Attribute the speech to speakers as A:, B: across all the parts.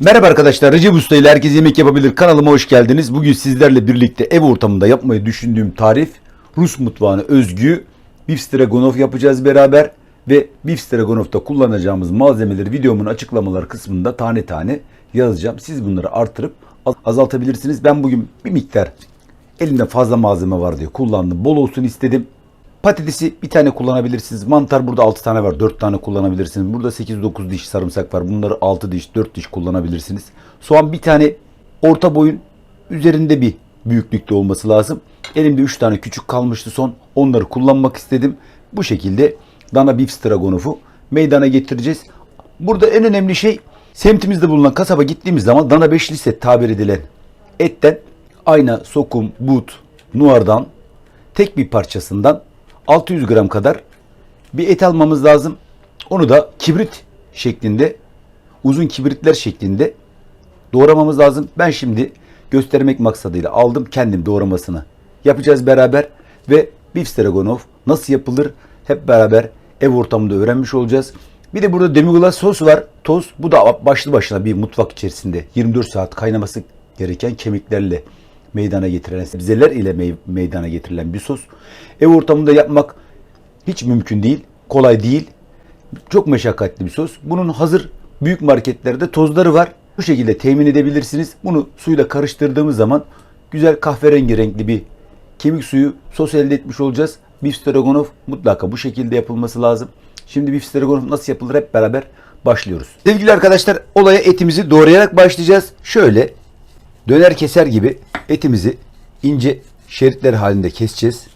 A: Merhaba arkadaşlar, Recep Usta ile Herkes Yemek Yapabilir kanalıma hoş geldiniz. Bugün sizlerle birlikte ev ortamında yapmayı düşündüğüm tarif Rus mutfağına özgü beef stroganoff yapacağız beraber. Ve beef stroganoff'ta kullanacağımız malzemeleri videomun açıklamalar kısmında tane tane yazacağım. Siz bunları artırıp az- azaltabilirsiniz. Ben bugün bir miktar elimde fazla malzeme var diye kullandım. Bol olsun istedim. Patatesi bir tane kullanabilirsiniz. Mantar burada 6 tane var. 4 tane kullanabilirsiniz. Burada 8-9 diş sarımsak var. Bunları 6 diş, 4 diş kullanabilirsiniz. Soğan bir tane orta boyun üzerinde bir büyüklükte olması lazım. Elimde 3 tane küçük kalmıştı son. Onları kullanmak istedim. Bu şekilde dana beef stroganoff'u meydana getireceğiz. Burada en önemli şey semtimizde bulunan kasaba gittiğimiz zaman dana beşli set tabir edilen etten ayna, sokum, but, nuardan tek bir parçasından 600 gram kadar bir et almamız lazım. Onu da kibrit şeklinde, uzun kibritler şeklinde doğramamız lazım. Ben şimdi göstermek maksadıyla aldım kendim doğramasını. Yapacağız beraber ve beef stroganoff nasıl yapılır hep beraber ev ortamında öğrenmiş olacağız. Bir de burada demi-glace sos var. Toz. Bu da başlı başına bir mutfak içerisinde 24 saat kaynaması gereken kemiklerle meydana getirilen sebzeler ile mey- meydana getirilen bir sos. Ev ortamında yapmak hiç mümkün değil. Kolay değil. Çok meşakkatli bir sos. Bunun hazır büyük marketlerde tozları var. Bu şekilde temin edebilirsiniz. Bunu suyla karıştırdığımız zaman güzel kahverengi renkli bir kemik suyu sos elde etmiş olacağız. Beef stroganoff mutlaka bu şekilde yapılması lazım. Şimdi beef stroganoff nasıl yapılır hep beraber başlıyoruz. Sevgili arkadaşlar olaya etimizi doğrayarak başlayacağız. Şöyle döner keser gibi etimizi ince şeritler halinde keseceğiz.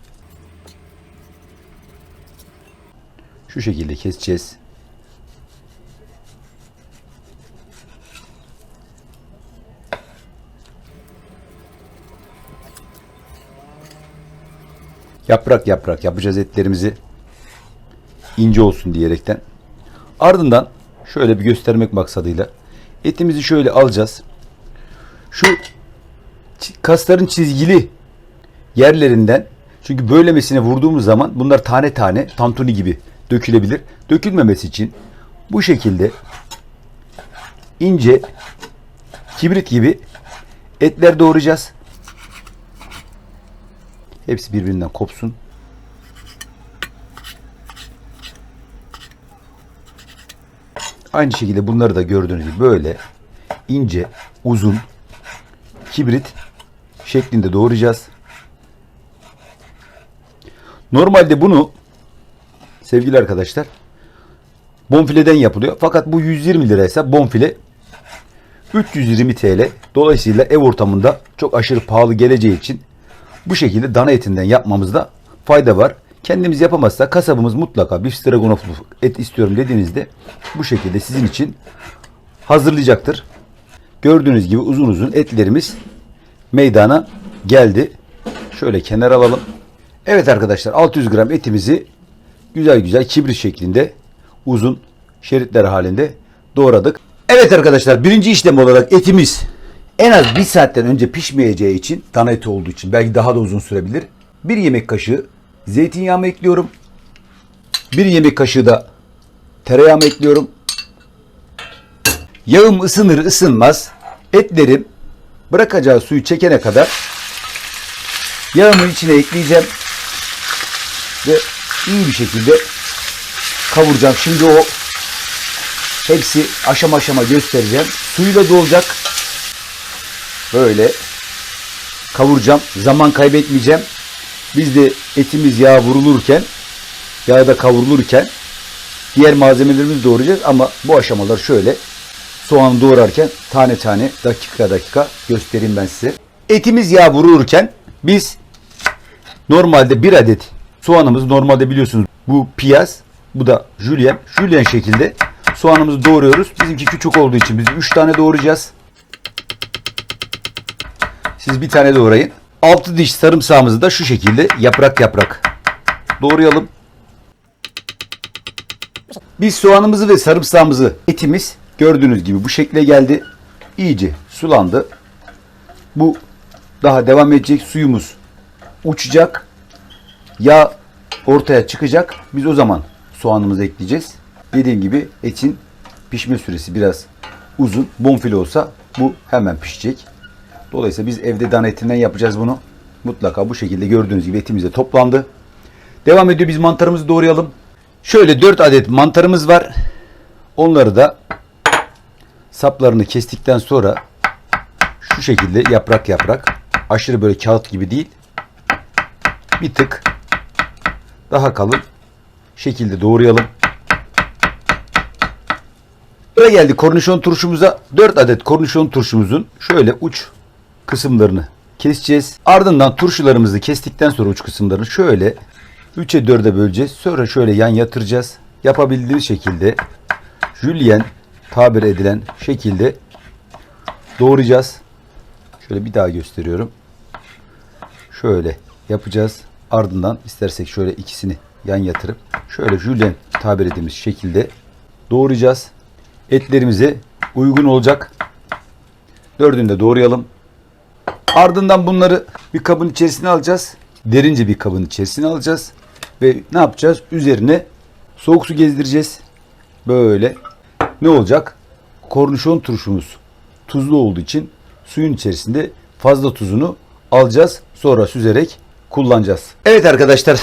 A: Şu şekilde keseceğiz. Yaprak yaprak yapacağız etlerimizi ince olsun diyerekten. Ardından şöyle bir göstermek maksadıyla etimizi şöyle alacağız. Şu kasların çizgili yerlerinden çünkü böylemesine vurduğumuz zaman bunlar tane tane tantuni gibi dökülebilir. Dökülmemesi için bu şekilde ince kibrit gibi etler doğrayacağız. Hepsi birbirinden kopsun. Aynı şekilde bunları da gördüğünüz gibi böyle ince, uzun kibrit şeklinde doğrayacağız. Normalde bunu sevgili arkadaşlar bonfileden yapılıyor. Fakat bu 120 liraysa bonfile 320 TL. Dolayısıyla ev ortamında çok aşırı pahalı geleceği için bu şekilde dana etinden yapmamızda fayda var. Kendimiz yapamazsa kasabımız mutlaka bir stroganofflu et istiyorum dediğinizde bu şekilde sizin için hazırlayacaktır. Gördüğünüz gibi uzun uzun etlerimiz meydana geldi. Şöyle kenar alalım. Evet arkadaşlar 600 gram etimizi güzel güzel kibrit şeklinde uzun şeritler halinde doğradık. Evet arkadaşlar birinci işlem olarak etimiz en az bir saatten önce pişmeyeceği için dana eti olduğu için belki daha da uzun sürebilir. Bir yemek kaşığı zeytinyağımı ekliyorum. Bir yemek kaşığı da tereyağımı ekliyorum. Yağım ısınır ısınmaz etlerim bırakacağı suyu çekene kadar yağımın içine ekleyeceğim ve iyi bir şekilde kavuracağım. Şimdi o hepsi aşama aşama göstereceğim. Suyuyla dolacak. Böyle kavuracağım. Zaman kaybetmeyeceğim. Biz de etimiz yağ vurulurken yağda kavrulurken diğer malzemelerimizi doğrayacağız ama bu aşamalar şöyle soğanı doğrarken tane tane dakika dakika göstereyim ben size. Etimiz yağ vurulurken biz normalde bir adet soğanımız normalde biliyorsunuz bu piyaz bu da jülyen. Jülyen şekilde soğanımızı doğruyoruz. Bizimki küçük olduğu için biz 3 tane doğrayacağız. Siz bir tane doğrayın. 6 diş sarımsağımızı da şu şekilde yaprak yaprak doğrayalım. Biz soğanımızı ve sarımsağımızı etimiz gördüğünüz gibi bu şekle geldi. İyice sulandı. Bu daha devam edecek suyumuz uçacak. Yağ ortaya çıkacak. Biz o zaman soğanımızı ekleyeceğiz. Dediğim gibi etin pişme süresi biraz uzun bonfile olsa bu hemen pişecek. Dolayısıyla biz evde dana etinden yapacağız bunu. Mutlaka bu şekilde gördüğünüz gibi etimiz de toplandı. Devam ediyor biz mantarımızı doğrayalım. Şöyle 4 adet mantarımız var. Onları da saplarını kestikten sonra şu şekilde yaprak yaprak aşırı böyle kağıt gibi değil bir tık daha kalın şekilde doğrayalım. Sıra geldi kornişon turşumuza. 4 adet kornişon turşumuzun şöyle uç kısımlarını keseceğiz. Ardından turşularımızı kestikten sonra uç kısımlarını şöyle 3'e 4'e böleceğiz. Sonra şöyle yan yatıracağız. Yapabildiğimiz şekilde jülyen tabir edilen şekilde doğrayacağız. Şöyle bir daha gösteriyorum. Şöyle yapacağız. Ardından istersek şöyle ikisini yan yatırıp şöyle jülyen tabir ettiğimiz şekilde doğrayacağız. Etlerimize uygun olacak. Dördünü de doğrayalım. Ardından bunları bir kabın içerisine alacağız. Derince bir kabın içerisine alacağız. Ve ne yapacağız? Üzerine soğuk su gezdireceğiz. Böyle. Ne olacak? Kornişon turşumuz tuzlu olduğu için suyun içerisinde fazla tuzunu alacağız. Sonra süzerek kullanacağız. Evet arkadaşlar.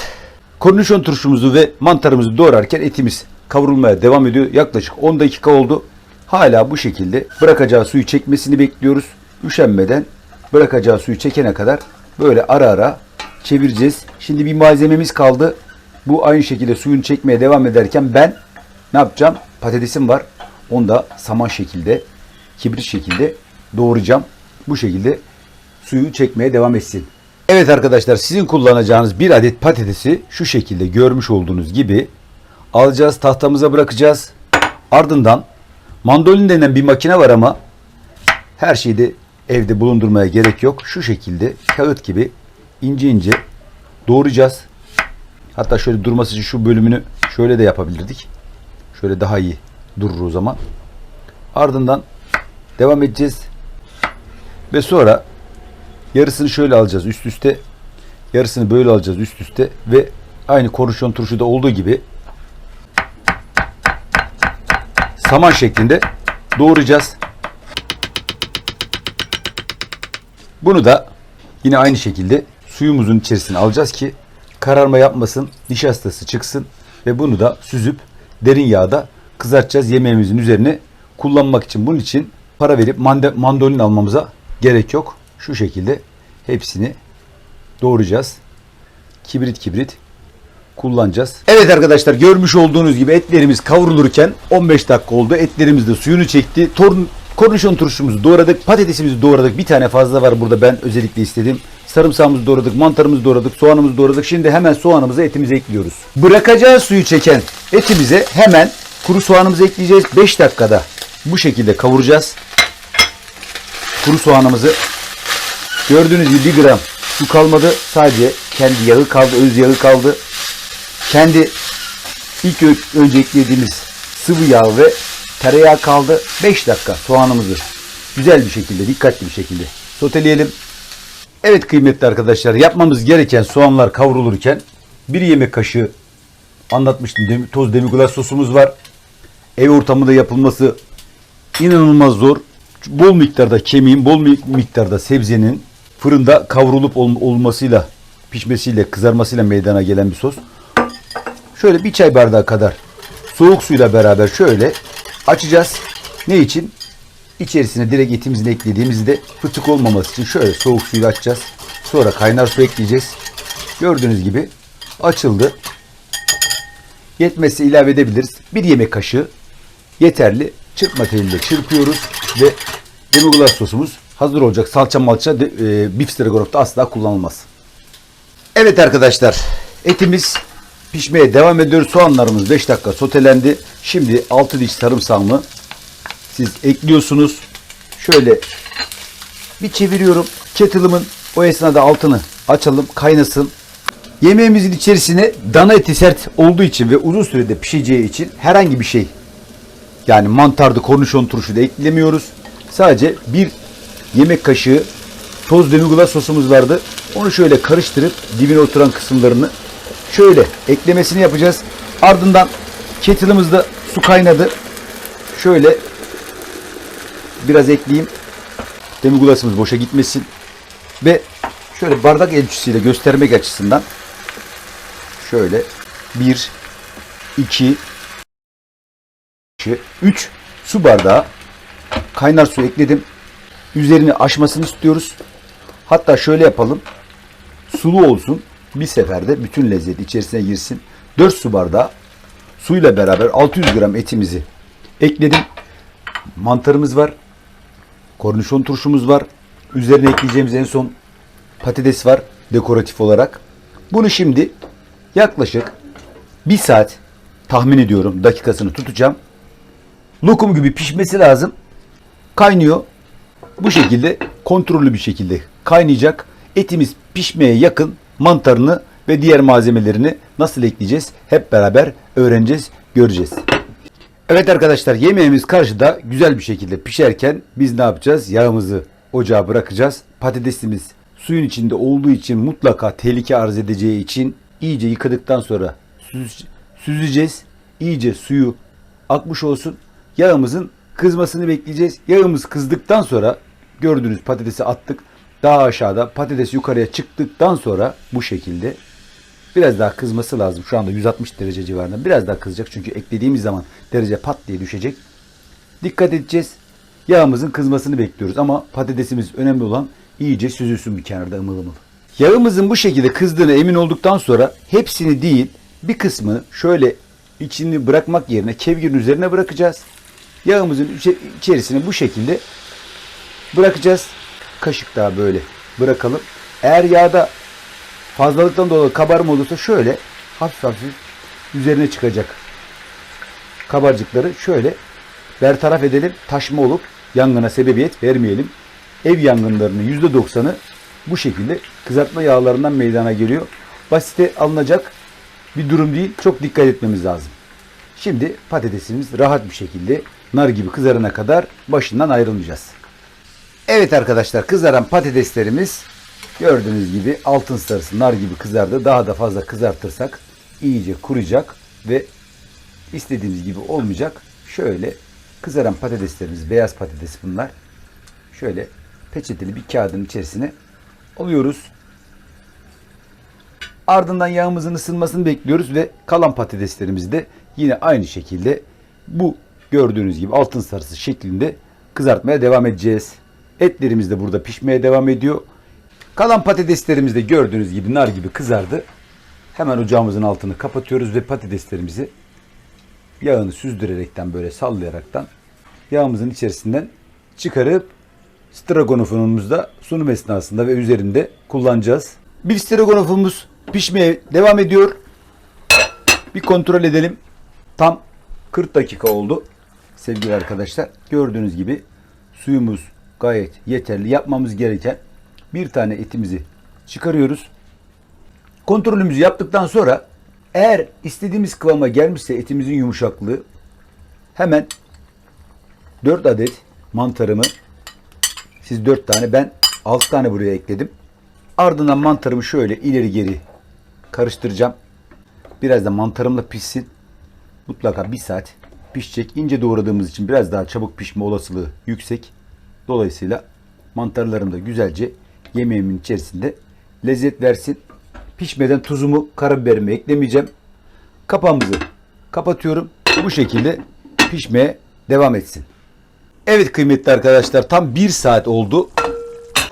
A: Kornişon turşumuzu ve mantarımızı doğrarken etimiz kavrulmaya devam ediyor. Yaklaşık 10 dakika oldu. Hala bu şekilde bırakacağı suyu çekmesini bekliyoruz. Üşenmeden bırakacağı suyu çekene kadar böyle ara ara çevireceğiz. Şimdi bir malzememiz kaldı. Bu aynı şekilde suyunu çekmeye devam ederken ben ne yapacağım? Patatesim var. Onu da saman şekilde, kibrit şekilde doğrayacağım. Bu şekilde suyu çekmeye devam etsin. Evet arkadaşlar sizin kullanacağınız bir adet patatesi şu şekilde görmüş olduğunuz gibi alacağız tahtamıza bırakacağız. Ardından mandolin denen bir makine var ama her şeyi de evde bulundurmaya gerek yok. Şu şekilde kağıt gibi ince ince doğrayacağız. Hatta şöyle durması için şu bölümünü şöyle de yapabilirdik. Şöyle daha iyi durur o zaman. Ardından devam edeceğiz. Ve sonra yarısını şöyle alacağız üst üste. Yarısını böyle alacağız üst üste ve aynı kornişon turşuda olduğu gibi saman şeklinde doğrayacağız. Bunu da yine aynı şekilde suyumuzun içerisine alacağız ki kararma yapmasın, nişastası çıksın ve bunu da süzüp derin yağda kızartacağız yemeğimizin üzerine kullanmak için. Bunun için para verip mandolin almamıza gerek yok. Şu şekilde hepsini doğrayacağız. Kibrit kibrit kullanacağız. Evet arkadaşlar görmüş olduğunuz gibi etlerimiz kavrulurken 15 dakika oldu. Etlerimiz de suyunu çekti. Torun Kornişon turşumuzu doğradık. Patatesimizi doğradık. Bir tane fazla var burada ben özellikle istedim. Sarımsağımızı doğradık. Mantarımızı doğradık. Soğanımızı doğradık. Şimdi hemen soğanımızı etimize ekliyoruz. Bırakacağı suyu çeken etimize hemen kuru soğanımızı ekleyeceğiz. 5 dakikada bu şekilde kavuracağız. Kuru soğanımızı gördüğünüz gibi 1 gram su kalmadı. Sadece kendi yağı kaldı. Öz yağı kaldı. Kendi ilk önce eklediğimiz sıvı yağ ve tereyağı kaldı. 5 dakika soğanımızı güzel bir şekilde, dikkatli bir şekilde soteleyelim. Evet kıymetli arkadaşlar yapmamız gereken soğanlar kavrulurken bir yemek kaşığı anlatmıştım toz demiglas sosumuz var. Ev ortamında yapılması inanılmaz zor. Bol miktarda kemiğin, bol mi- miktarda sebzenin fırında kavrulup ol- olmasıyla, pişmesiyle, kızarmasıyla meydana gelen bir sos. Şöyle bir çay bardağı kadar soğuk suyla beraber şöyle açacağız. Ne için? İçerisine direkt etimizin eklediğimizde fıtık olmaması için şöyle soğuk suyla açacağız. Sonra kaynar su ekleyeceğiz. Gördüğünüz gibi açıldı. Yetmezse ilave edebiliriz. Bir yemek kaşığı yeterli. Çırpma teliyle çırpıyoruz ve demiglas sosumuz hazır olacak. Salça malça de, e, beef stroganoff'ta asla kullanılmaz. Evet arkadaşlar etimiz pişmeye devam ediyor. Soğanlarımız 5 dakika sotelendi. Şimdi 6 diş sarımsağımı siz ekliyorsunuz. Şöyle bir çeviriyorum. Kettle'ımın o esnada altını açalım kaynasın. Yemeğimizin içerisine dana eti sert olduğu için ve uzun sürede pişeceği için herhangi bir şey yani mantardı, kornişon turşu da eklemiyoruz. Sadece bir yemek kaşığı toz demiglas sosumuz vardı. Onu şöyle karıştırıp dibine oturan kısımlarını şöyle eklemesini yapacağız. Ardından kettle'ımızda su kaynadı. Şöyle biraz ekleyeyim. Demi-glace'ımız boşa gitmesin. Ve şöyle bardak ölçüsüyle göstermek açısından şöyle 1 2 3 su bardağı kaynar su ekledim. Üzerini aşmasını istiyoruz. Hatta şöyle yapalım. Sulu olsun. Bir seferde bütün lezzet içerisine girsin. 4 su bardağı suyla beraber 600 gram etimizi ekledim. Mantarımız var. Kornişon turşumuz var. Üzerine ekleyeceğimiz en son patates var dekoratif olarak. Bunu şimdi yaklaşık bir saat tahmin ediyorum dakikasını tutacağım. Lokum gibi pişmesi lazım. Kaynıyor. Bu şekilde kontrollü bir şekilde kaynayacak. Etimiz pişmeye yakın mantarını ve diğer malzemelerini nasıl ekleyeceğiz hep beraber öğreneceğiz, göreceğiz. Evet arkadaşlar yemeğimiz karşıda güzel bir şekilde pişerken biz ne yapacağız? Yağımızı ocağa bırakacağız. Patatesimiz suyun içinde olduğu için mutlaka tehlike arz edeceği için iyice yıkadıktan sonra süz- süzeceğiz. İyice suyu akmış olsun. Yağımızın kızmasını bekleyeceğiz. Yağımız kızdıktan sonra gördüğünüz patatesi attık. Daha aşağıda patates yukarıya çıktıktan sonra bu şekilde Biraz daha kızması lazım. Şu anda 160 derece civarında. Biraz daha kızacak çünkü eklediğimiz zaman derece pat diye düşecek. Dikkat edeceğiz. Yağımızın kızmasını bekliyoruz ama patatesimiz önemli olan iyice süzülsün bir kenarda ımıl ımıl. Yağımızın bu şekilde kızdığına emin olduktan sonra hepsini değil bir kısmını şöyle içini bırakmak yerine kevgirin üzerine bırakacağız. Yağımızın içe- içerisine bu şekilde bırakacağız. Kaşık daha böyle bırakalım. Eğer yağda fazlalıktan dolayı kabarma olursa şöyle hafif hafif üzerine çıkacak kabarcıkları şöyle bertaraf edelim. Taşma olup yangına sebebiyet vermeyelim. Ev yangınlarının %90'ı bu şekilde kızartma yağlarından meydana geliyor. Basite alınacak bir durum değil. Çok dikkat etmemiz lazım. Şimdi patatesimiz rahat bir şekilde nar gibi kızarana kadar başından ayrılmayacağız. Evet arkadaşlar kızaran patateslerimiz gördüğünüz gibi altın sarısı nar gibi kızardı. Daha da fazla kızartırsak iyice kuruyacak ve istediğimiz gibi olmayacak. Şöyle kızaran patateslerimiz beyaz patates bunlar. Şöyle peçeteli bir kağıdın içerisine alıyoruz. Ardından yağımızın ısınmasını bekliyoruz ve kalan patateslerimizi de yine aynı şekilde bu gördüğünüz gibi altın sarısı şeklinde kızartmaya devam edeceğiz. Etlerimiz de burada pişmeye devam ediyor. Kalan patateslerimiz de gördüğünüz gibi nar gibi kızardı. Hemen ocağımızın altını kapatıyoruz ve patateslerimizi yağını süzdürerekten böyle sallayaraktan yağımızın içerisinden çıkarıp stragonofumuzda sunum esnasında ve üzerinde kullanacağız. Bir stragonofumuz pişmeye devam ediyor. Bir kontrol edelim. Tam 40 dakika oldu sevgili arkadaşlar. Gördüğünüz gibi suyumuz gayet yeterli. Yapmamız gereken bir tane etimizi çıkarıyoruz. Kontrolümüzü yaptıktan sonra eğer istediğimiz kıvama gelmişse etimizin yumuşaklığı hemen 4 adet mantarımı siz 4 tane ben 6 tane buraya ekledim. Ardından mantarımı şöyle ileri geri karıştıracağım. Biraz da mantarımla pişsin. Mutlaka bir saat pişecek. İnce doğradığımız için biraz daha çabuk pişme olasılığı yüksek. Dolayısıyla mantarlarım da güzelce yemeğimin içerisinde lezzet versin. Pişmeden tuzumu, karabiberimi eklemeyeceğim. Kapağımızı kapatıyorum. Bu şekilde pişmeye devam etsin. Evet kıymetli arkadaşlar tam bir saat oldu.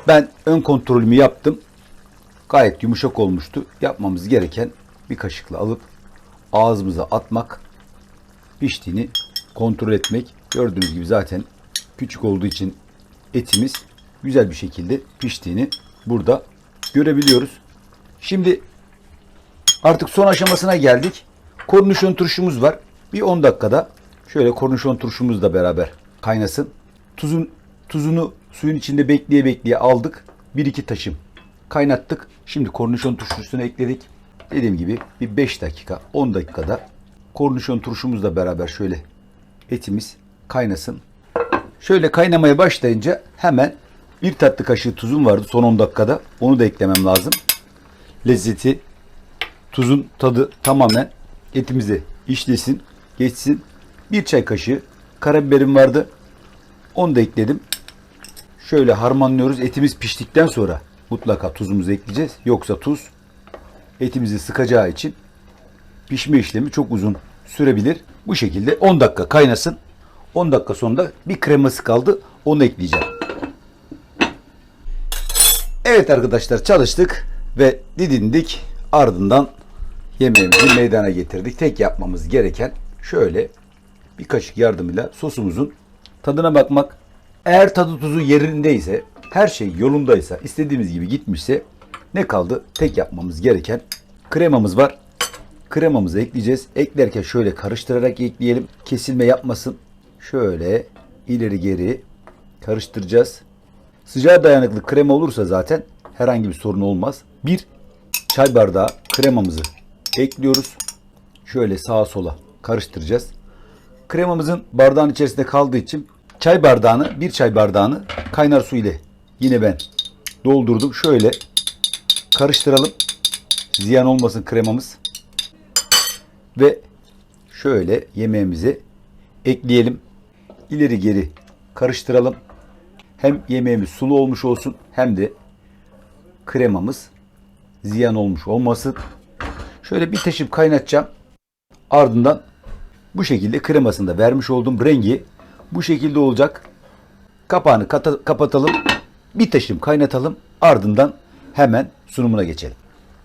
A: Ben ön kontrolümü yaptım. Gayet yumuşak olmuştu. Yapmamız gereken bir kaşıkla alıp ağzımıza atmak, piştiğini kontrol etmek. Gördüğünüz gibi zaten küçük olduğu için etimiz güzel bir şekilde piştiğini burada görebiliyoruz. Şimdi artık son aşamasına geldik. Kornişon turşumuz var. Bir 10 dakikada şöyle kornişon turşumuz da beraber kaynasın. Tuzun tuzunu suyun içinde bekleye bekleye aldık. Bir iki taşım kaynattık. Şimdi kornişon turşusunu ekledik. Dediğim gibi bir 5 dakika 10 dakikada kornişon turşumuzla beraber şöyle etimiz kaynasın. Şöyle kaynamaya başlayınca hemen bir tatlı kaşığı tuzum vardı son 10 dakikada. Onu da eklemem lazım. Lezzeti, tuzun tadı tamamen etimize işlesin, geçsin. Bir çay kaşığı karabiberim vardı. Onu da ekledim. Şöyle harmanlıyoruz. Etimiz piştikten sonra mutlaka tuzumuzu ekleyeceğiz. Yoksa tuz etimizi sıkacağı için pişme işlemi çok uzun sürebilir. Bu şekilde 10 dakika kaynasın. 10 dakika sonra bir kreması kaldı. Onu ekleyeceğim. Evet arkadaşlar çalıştık ve didindik. Ardından yemeğimizi meydana getirdik. Tek yapmamız gereken şöyle bir kaşık yardımıyla sosumuzun tadına bakmak. Eğer tadı tuzu yerindeyse, her şey yolundaysa, istediğimiz gibi gitmişse ne kaldı? Tek yapmamız gereken kremamız var. Kremamızı ekleyeceğiz. Eklerken şöyle karıştırarak ekleyelim. Kesilme yapmasın. Şöyle ileri geri karıştıracağız. Sıcağa dayanıklı krema olursa zaten herhangi bir sorun olmaz. Bir çay bardağı kremamızı ekliyoruz. Şöyle sağa sola karıştıracağız. Kremamızın bardağın içerisinde kaldığı için çay bardağını, bir çay bardağını kaynar su ile yine ben doldurdum. Şöyle karıştıralım. Ziyan olmasın kremamız. Ve şöyle yemeğimizi ekleyelim. İleri geri karıştıralım. Hem yemeğimiz sulu olmuş olsun hem de kremamız ziyan olmuş olmasın. Şöyle bir taşıp kaynatacağım. Ardından bu şekilde kremasını da vermiş olduğum rengi bu şekilde olacak. Kapağını kapatalım. Bir taşım kaynatalım. Ardından hemen sunumuna geçelim.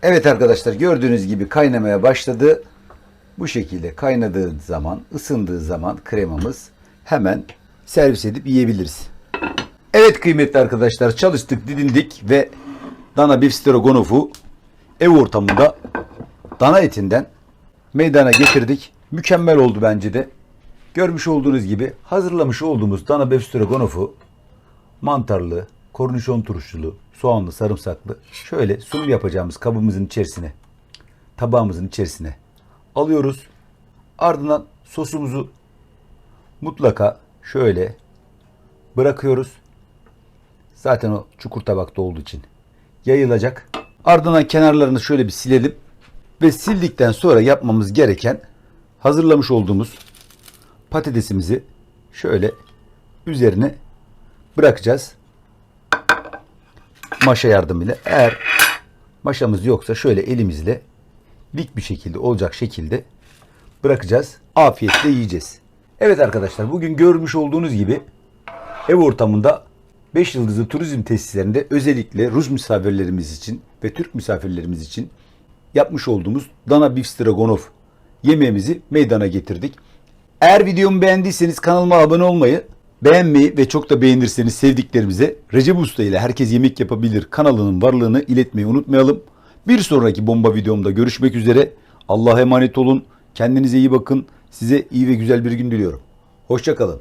A: Evet arkadaşlar gördüğünüz gibi kaynamaya başladı. Bu şekilde kaynadığı zaman, ısındığı zaman kremamız hemen servis edip yiyebiliriz. Evet kıymetli arkadaşlar çalıştık, didindik ve dana beef stroganoff'u ev ortamında dana etinden meydana getirdik. Mükemmel oldu bence de. Görmüş olduğunuz gibi hazırlamış olduğumuz dana beef stroganoff'u mantarlı, kornişon turşulu, soğanlı, sarımsaklı şöyle sunum yapacağımız kabımızın içerisine, tabağımızın içerisine alıyoruz. Ardından sosumuzu mutlaka şöyle bırakıyoruz. Zaten o çukur tabakta olduğu için yayılacak. Ardından kenarlarını şöyle bir silelim. Ve sildikten sonra yapmamız gereken hazırlamış olduğumuz patatesimizi şöyle üzerine bırakacağız. Maşa yardımıyla. Eğer maşamız yoksa şöyle elimizle dik bir şekilde olacak şekilde bırakacağız. Afiyetle yiyeceğiz. Evet arkadaşlar bugün görmüş olduğunuz gibi ev ortamında 5 yıldızlı turizm tesislerinde özellikle Rus misafirlerimiz için ve Türk misafirlerimiz için yapmış olduğumuz dana beef stroganoff yemeğimizi meydana getirdik. Eğer videomu beğendiyseniz kanalıma abone olmayı, beğenmeyi ve çok da beğenirseniz sevdiklerimize Recep Usta ile Herkes Yemek Yapabilir kanalının varlığını iletmeyi unutmayalım. Bir sonraki bomba videomda görüşmek üzere. Allah'a emanet olun. Kendinize iyi bakın. Size iyi ve güzel bir gün diliyorum. Hoşçakalın.